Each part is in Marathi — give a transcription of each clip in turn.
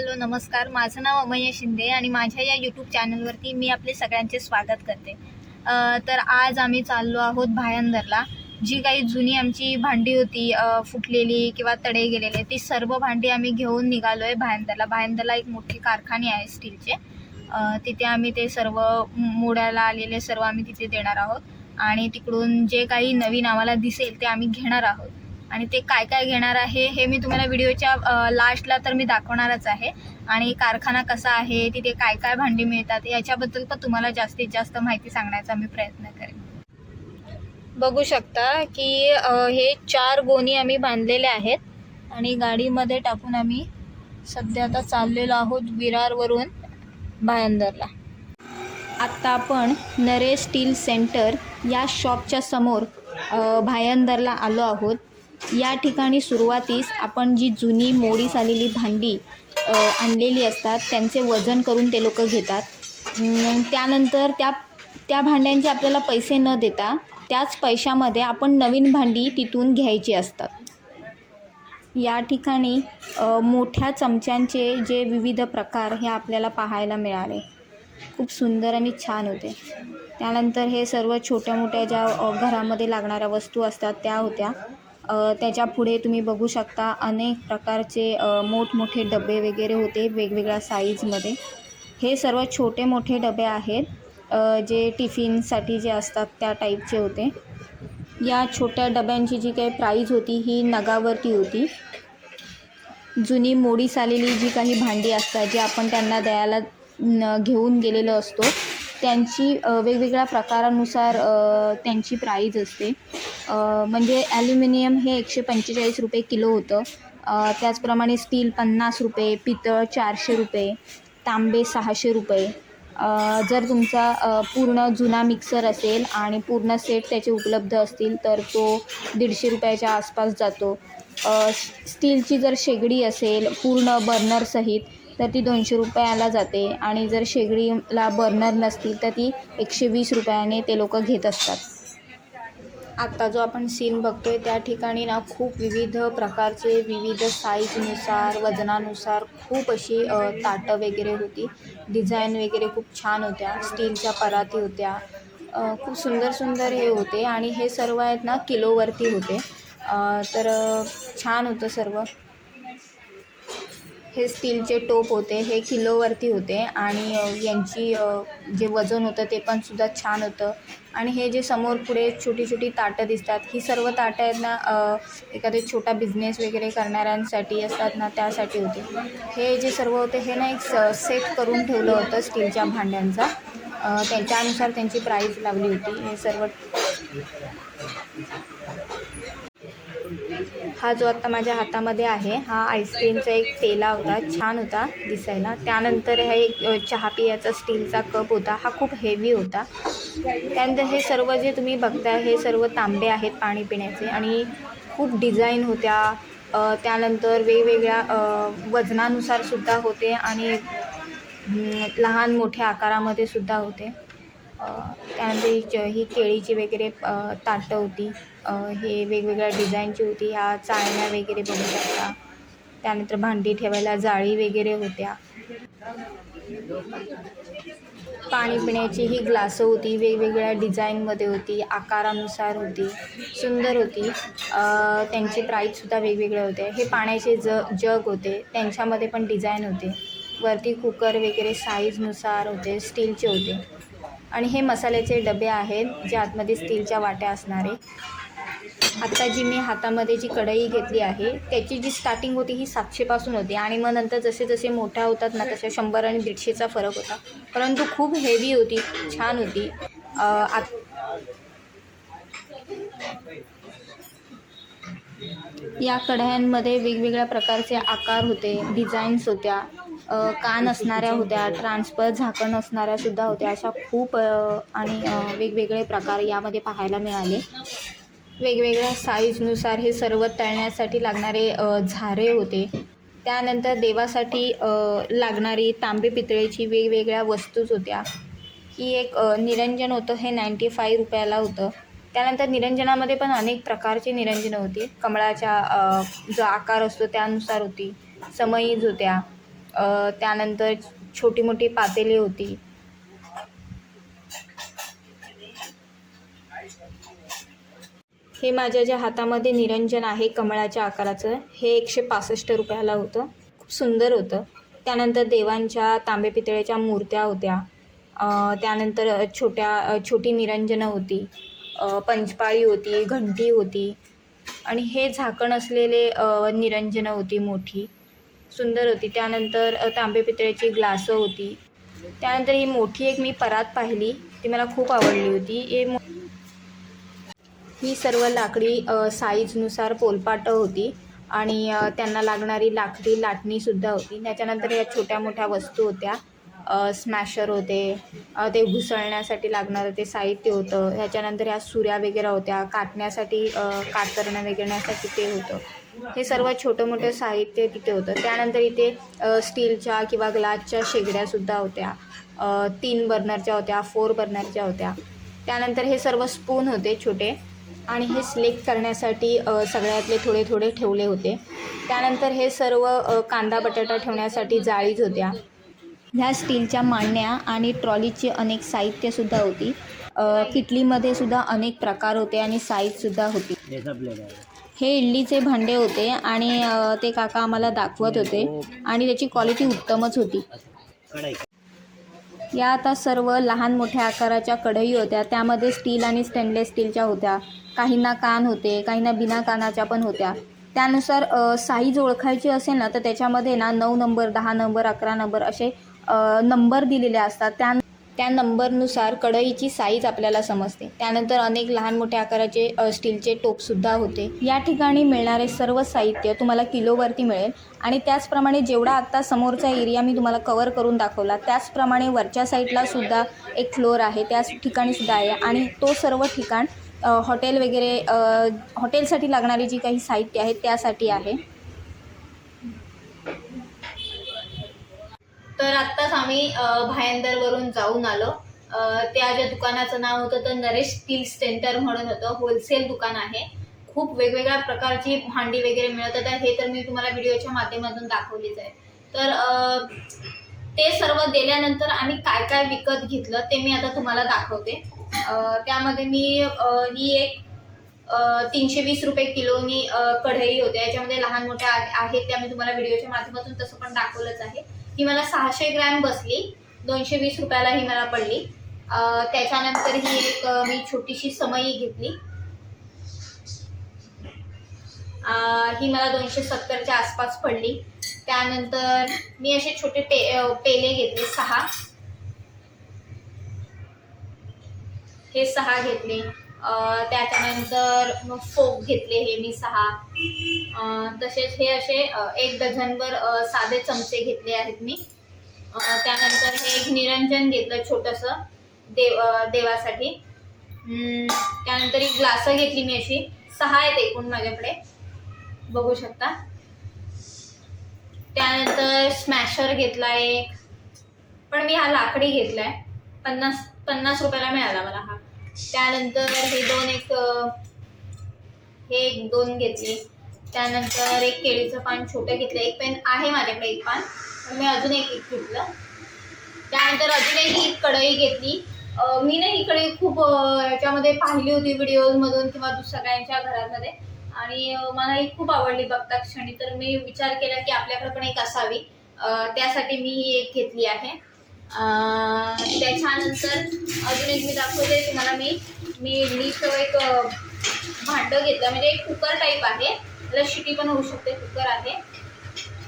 हॅलो नमस्कार. माझं नाव अमय शिंदे आणि माझ्या या यूट्यूब चॅनलवरती मी आपले सगळ्यांचे स्वागत करते. तर आज आम्ही चाललो आहोत भायंदरला जी काही जुनी आमची भांडी होती फुटलेली किंवा तडे गेलेले ती सर्व भांडी आम्ही घेऊन निघालो आहे भायंदरला. भायंदरला एक मोठी कारखाने आहे स्टीलचे. तिथे आम्ही ते सर्व मोडायला आलेले सर्व आम्ही तिथे देणार आहोत. आणि तिकडून जे काही नवीन आम्हाला दिसेल ते आम्ही घेणार आहोत. आणि ते काय काय घेणार आहे हे मी तुम्हाला व्हिडिओच्या लास्टला तर मी दाखवणारच आहे. आणि कारखाना कसा आहे तिथे काय काय भांडी मिळतात याच्याबद्दल पण तुम्हाला जास्तीत जास्त माहिती सांगण्याचा मी प्रयत्न करेन. बघू शकता की हे चार गोणी आम्ही बांधलेले आहेत आणि गाडीमध्ये टाकून आम्ही सध्या आता चाललेलो आहोत विरारवरून भायंदरला. आत्ता आपण नरे स्टील सेंटर या शॉपच्या समोर भायंदरला आलो आहोत. या ठिकाणी सुरुवातीस आपण जी जुनी मोडीस आलेली भांडी आणलेली असतात त्यांचे वजन करून ते लोक घेतात. त्यानंतर त्या त्या भांड्यांचे आपल्याला पैसे न देता त्याच पैशामध्ये आपण नवीन भांडी तिथून घ्यायची असतात. या ठिकाणी मोठ्या चमच्यांचे जे विविध प्रकार हे आपल्याला पाहायला मिळाले. खूप सुंदर आणि छान होते. त्यानंतर हे सर्व छोट्या मोठ्या ज्या घरामध्ये लागणाऱ्या वस्तू असतात त्या होत्या. त्याच्या पुढे तुम्ही बघू शकता अनेक प्रकारचे मोठमोठे डबे वगैरे होते वेगवेगळ्या साईजमध्ये हे सर्व छोटे मोठे डबे आहेत जे टिफिनसाठी जे असतात त्या टाईपचे होते. या छोट्या डब्यांची जी काही प्राईज होती ही नगावरती होती. जुनी मोडीस आलेली जी काही भांडी असतात जे आपण त्यांना द्यायला न घेऊन गेलेलो असतो त्यांची वेगवेगळ्या प्रकारानुसार त्यांची प्राईज असते. म्हणजे ॲल्युमिनियम हे एकशे पंचेचाळीस रुपये किलो होतं. त्याचप्रमाणे स्टील पन्नास रुपये पितळ चारशे रुपये तांबे सहाशे रुपये. जर तुमचा पूर्ण जुना मिक्सर असेल आणि पूर्ण सेट त्याचे उपलब्ध असतील तर तो दीडशे रुपयाच्या आसपास जातो. स्टीलची जर शेगडी असेल पूर्ण बर्नरसहित तर ती दोनशे रुपयाला जाते. आणि जर शेगडीला बर्नर नसतील तर ती एकशे वीस रुपयाने ते लोक घेत असतात. आत्ता जो आपण सीन बघतोय त्या ठिकाणी ना खूप विविध प्रकारचे विविध साईजनुसार वजनानुसार खूप अशी ताटं वगैरे होती. डिझाईन वगैरे खूप छान होत्या. स्टीलच्या पराती होत्या. खूप सुंदर सुंदर हे होते. आणि हे सर्व आहेत ना किलोवरती होते. तर छान होतं सर्व. हे स्टीलचे टोप होते हे किलोवरती होते आणि यांची जे वजन होतं ते पण सुद्धा छान होतं. आणि हे जे समोर पुढे छोटी छोटी ताटं दिसतात ही सर्व ताटं आहेत ना एखादे छोटा बिझनेस वगैरे करणाऱ्यांसाठी असतात ना त्यासाठी होते. हे जे सर्व होते हे ना एक स सेट करून ठेवलं होतं स्टीलच्या भांड्यांचा. त्याच्यानुसार त्यांची प्राईज लावली होती. हे सर्व हा जो आत्ता माझ्या हातामध्ये आहे हा आईस्क्रीमचा एक पेला होता छान होता दिसायला. त्यानंतर हा एक चहा पियाचा स्टीलचा कप होता हा खूप हेवी होता. त्यानंतर हे सर्व जे तुम्ही बघता हे सर्व तांबे आहेत पाणी पिण्याचे आणि खूप डिझाईन होत्या. त्यानंतर वेगवेगळ्या वजनानुसार सुद्धा होते आणि लहान मोठ्या आकारामध्ये सुद्धा होते. त्यानंतर ही च ही केळीची वगैरे ताटं होती. हे वेगवेगळ्या डिझाईनची होती. ह्या चाळण्या वगैरे बघू शकता. त्यानंतर भांडी ठेवायला जाळी वगैरे होत्या. पाणी पिण्याची ही ग्लासं होती. वेगवेगळ्या डिझाईनमध्ये होती. आकारानुसार होती. सुंदर होती. त्यांचे त्यांची प्राईजसुद्धा वेगवेगळे होते हे पाण्याचे ज जग होते. त्यांच्यामध्ये पण डिझाईन होते. वरती कुकर वगैरे साईजनुसार होते. स्टीलचे होते. आणि हे मसाल्याचे डबे आहेत जे आतमध्ये स्टीलच्या वाट्या असणारे आत्ता जी मी हातामध्ये जी कढई घेतली आहे त्याची जी स्टार्टिंग होती ही सातशेपासून होती आणि मग नंतर जसे जसे मोठ्या होतात ना तशा शंभर आणि दीडशेचा फरक होता. परंतु खूप हेवी होती छान होती. आत या कढयांमध्ये वेगवेगळ्या प्रकारचे आकार होते डिझाईन्स होत्या. कान असणाऱ्या होत्या ट्रान्सफर झाकण असणाऱ्या सुद्धा होत्या अशा खूप आणि वेगवेगळे प्रकार यामध्ये पाहायला मिळाले. वेगवेगळ्या साईजनुसार हे सर्व तळण्यासाठी लागणारे झारे होते. त्यानंतर देवासाठी लागणारी तांबे पितळेची वेगवेगळ्या वस्तूच होत्या. ही एक निरंजन होतं हे नाईंटी फाय रुपयाला होतं. त्यानंतर निरंजनामध्ये पण अनेक प्रकारची निरंजनं होती. कमळाच्या जो आकार असतो त्यानुसार होती. समईज होत्या. त्यानंतर छोटी मोठी पातेली होती. हे माझ्या ज्या हातामध्ये निरंजन आहे कमळाच्या आकाराचं हे एकशे पासष्ट रुपयाला होतं. खूप सुंदर होतं. त्यानंतर देवांच्या तांबे पितळेच्या मूर्त्या होत्या. त्यानंतर छोट्या छोटी निरंजनं होती. पंचपाळी होती घंटी होती. आणि हे झाकण असलेले निरंजनं होती मोठी. सुंदर होती. त्यानंतर तांबे पितळेची ग्लासं होती. त्यानंतर ही मोठी एक मी परात पाहिली. ती मला खूप आवडली होती. हे मो ही सर्व लाकडी साईजनुसार पोलपाटं होती आणि त्यांना लागणारी लाकडी लाटणीसुद्धा होती. त्याच्यानंतर या छोट्या मोठ्या वस्तू होत्या. स्मॅशर होते. ते घुसळण्यासाठी लागणारं ते साहित्य होतं. ह्याच्यानंतर ह्या सुऱ्या वगैरे होत्या. काटण्यासाठी कातरणं कातरण्या वगैरेसाठी ते होतं. हे सर्व छोटं मोठं साहित्य तिथे होतं. त्यानंतर इथे स्टीलच्या किंवा ग्लासच्या शेगड्यासुद्धा होत्या. तीन बर्नरच्या होत्या फोर बर्नरच्या होत्या. त्यानंतर हे सर्व स्पून होते छोटे आणि हे सिलेक्ट करण्यासाठी सगळ्यातले थोडे थोडे ठेवले होते. त्यानंतर हे सर्व कांदा बटाटा ठेवण्यासाठी जाळीज होत्या. ह्या स्टीलच्या मांडण्या आणि ट्रॉलीची अनेक साहित्यसुद्धा होती. किटलीमध्ये सुद्धा अनेक प्रकार होते आणि साईजसुद्धा होती. हे इडलीचे भांडे होते आणि ते काका आम्हाला दाखवत होते आणि त्याची क्वालिटी उत्तमच होती. या आता सर्व लहान मोठ्या आकाराच्या कढई होत्या. त्यामध्ये स्टील आणि स्टेनलेस स्टीलच्या होत्या. काहींना कान होते काहींना बिना कानाच्या पण होत्या. त्यानुसार साईज ओळखायची असेल ना तर त्याच्यामध्ये ना नऊ नंबर दहा नंबर अकरा नंबर असे नंबर दिलेले असतात. त्या त्या नंबरनुसार कढईची साईज आपल्याला समजते. त्यानंतर अनेक लहान मोठ्या आकाराचे स्टीलचे टोपसुद्धा होते. या ठिकाणी मिळणारे सर्व साहित्य तुम्हाला किलोवरती मिळेल. आणि त्याचप्रमाणे जेवढा आत्ता समोरचा एरिया मी तुम्हाला कवर करून दाखवला त्याचप्रमाणे वरच्या साईडला सुद्धा एक फ्लोअर आहे. त्याच ठिकाणी सुद्धा आहे. आणि तो सर्व ठिकाण हॉटेल वगैरे हॉटेलसाठी लागणारी जी काही साहित्य आहे त्यासाठी आहे. तर आत्ताच आम्ही भायंदरवरून जाऊन आलो. त्या ज्या दुकानाचं नाव होतं तर नरेश स्टील सेंटर म्हणून होतं. होलसेल दुकान आहे. खूप वेगवेगळ्या प्रकारची भांडी वगैरे मिळत तर हे तर मी तुम्हाला व्हिडिओच्या माध्यमातून दाखवलीच आहे. तर ते सर्व दिल्यानंतर आम्ही काय काय विकत घेतलं ते मी आता तुम्हाला दाखवते. त्यामध्ये मी ही एक तीनशे वीस रुपये किलोनी कढई होते याच्यामध्ये लहान मोठ्या आहेत त्या मी तुम्हाला व्हिडिओच्या माध्यमातून तसं पण दाखवलंच आहे. ही मला सहाशे ग्रॅम बसली. दोनशे वीस रुपयाला ही मला पडली. त्याच्यानंतर ही एक मी छोटीशी समई घेतली. ही मला दोनशे सत्तरच्या आसपास पडली. त्यानंतर मी असे छोटे पे पेले घेतले सहा. हे सहा घेतले. त्याच्यानंतर मग फोक घेतले हे मी सहा. तसेच हे असे एक डझनभर साधे चमचे घेतले आहेत मी. त्यानंतर हे एक निरंजन घेतलं छोटंसं देव देवासाठी. त्यानंतर एक ग्लासं घेतली मी अशी. सहा आहेत एकूण माझ्याकडे. बघू शकता. त्यानंतर स्मॅशर घेतला एक. पण मी हा लाकडी घेतलाय. पन्नास पन्नास रुपयाला मिळाला मला हा. त्यानंतर हे दोन एक हे एक दोन घेतले. त्यानंतर एक केळीचं पान छोटं घेतलं. एक पेन आहे माझ्याकडे एक पान. पण मी अजून एक एक घेतलं. त्यानंतर अजून एक ही कढई घेतली. मी ना ही कढई खूप याच्यामध्ये पाहिली होती व्हिडिओमधून किंवा सगळ्यांच्या घरामध्ये. आणि मला ही खूप आवडली बघता क्षणी. तर मी विचार केला की आपल्याकडे पण एक असावी. त्यासाठी मी ही एक घेतली आहे. त्याच्यानंतर अजून एक मी दाखवते तुम्हाला मी. मी इडलीचं एक भांडं घेतलं. म्हणजे एक कुकर टाईप आहे. त्याला शिटी पण होऊ शकते. कुकर आहे.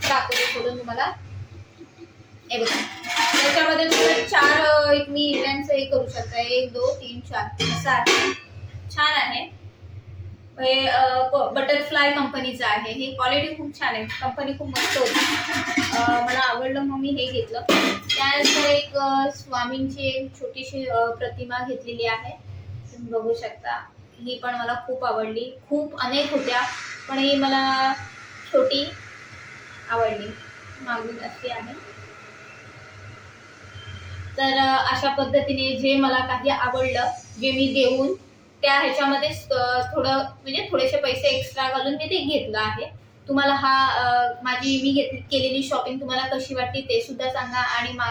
दाखवते खोलून तुम्हाला. हे बघा. त्याच्यामध्ये तुम्ही चार एक मी इडल्यांचं हे करू शकता. एक दोन तीन चार. असं आहे. छान आहे. हे बटरफ्लाय कंपनीचं आहे. हे क्वालिटी खूप छान आहे. कंपनी खूप मस्त होती. मला आवडलं मग मी हे घेतलं. त्यानंतर एक स्वामींची एक छोटीशी प्रतिमा घेतलेली आहे. तुम्ही बघू शकता. ही पण मला खूप आवडली. खूप अनेक होत्या पण ही मला छोटी आवडली. मागून अशी आहे. तर अशा पद्धतीने जे मला काही आवडलं जे मी देऊन त्या ह्याच्यामध्ये थोडं म्हणजे थोडेसे पैसे एक्स्ट्रा घालून मी ते घेतलं आहे. तुम्हाला हा माझी मी घेतली केलेली शॉपिंग तुम्हाला कशी वाटली ते सुद्धा सांगा आणि मा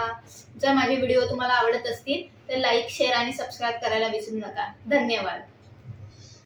जर माझे व्हिडिओ तुम्हाला आवडत असतील तर लाईक शेअर आणि सबस्क्राईब करायला विसरू नका. धन्यवाद.